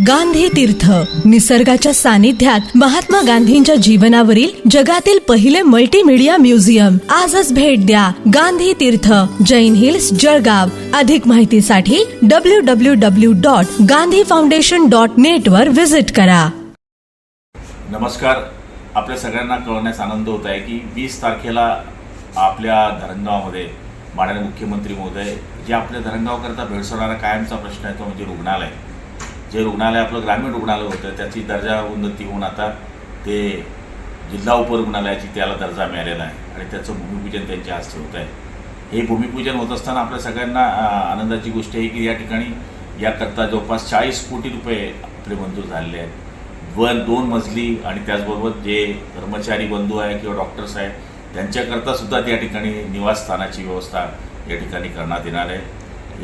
गांधी तीर्थ. निसर्गाच्या सानिध्यात महात्मा गांधींच्या जीवनावरील जगातील पहिले मल्टीमीडिया म्युझियम आजच भेट द्या गांधी तीर्थ. जैन हिल्स जळगाव. अधिक माहितीसाठी W W W dot Gandhi foundation dot net वर व्हिजिट करा. नमस्कार. आपल्या सगळ्यांना कळवण्यास आनंद होत आहे की वीस तारखेला आपल्या धरणगावामध्ये माननीय मुख्यमंत्री महोदय जे आपल्या धरणगावकरता भेडसवणारा कायमचा प्रश्न आहे तो म्हणजे रुग्णालय. जे रुग्णालय आपलं ग्रामीण रुग्णालय होतं त्याची दर्जा उन्नती होऊन आता ते जिल्हा उपरुग्णालयाची त्याला दर्जा मिळालेला आहे आणि त्याचं भूमिपूजन त्यांच्या हस्ते होत आहे. हे भूमिपूजन होत असताना आपल्या सगळ्यांना आनंदाची गोष्ट आहे की या ठिकाणी याकरता जवळपास चाळीस कोटी रुपये आपले मंजूर झालेले आहेत. व दोन मजली आणि त्याचबरोबर जे कर्मचारी बंधू आहे किंवा डॉक्टर्स आहेत त्यांच्याकरता सुद्धा त्या ठिकाणी निवासस्थानाची व्यवस्था या ठिकाणी करण्यात येणार आहे.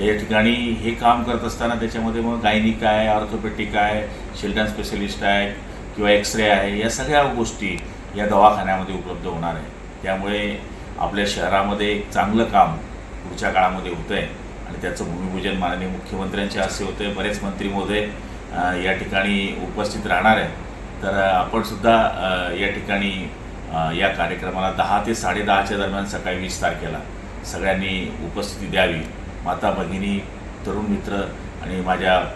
या ठिकाणी हे काम करत असताना त्याच्यामध्ये मग गायनिक आहे ऑर्थोपेटिक आहे चिल्ड्रन स्पेशलिस्ट आहे किंवा एक्सरे आहे या सगळ्या गोष्टी या दवाखान्यामध्ये उपलब्ध होणार आहे. त्यामुळे आपल्या शहरामध्ये एक चांगलं काम पुढच्या काळामध्ये होतं आहे आणि त्याचं भूमिपूजन माननीय मुख्यमंत्र्यांचे असे होते बरेच मंत्री महोदय या ठिकाणी उपस्थित राहणार आहे तर आपणसुद्धा या ठिकाणी या कार्यक्रमाला दहा ते साडेदहाच्या दरम्यान सकाळी वीस तारखेला सगळ्यांनी उपस्थिती द्यावी. माता भगिनी तरुण मित्र आणि माझ्या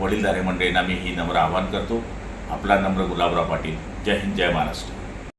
वडीलधारे मंडळींना मी ही नम्र आवाहन करतो. आपला नम्र गुलाबराव पाटील. जय हिंद जय महाराष्ट्र.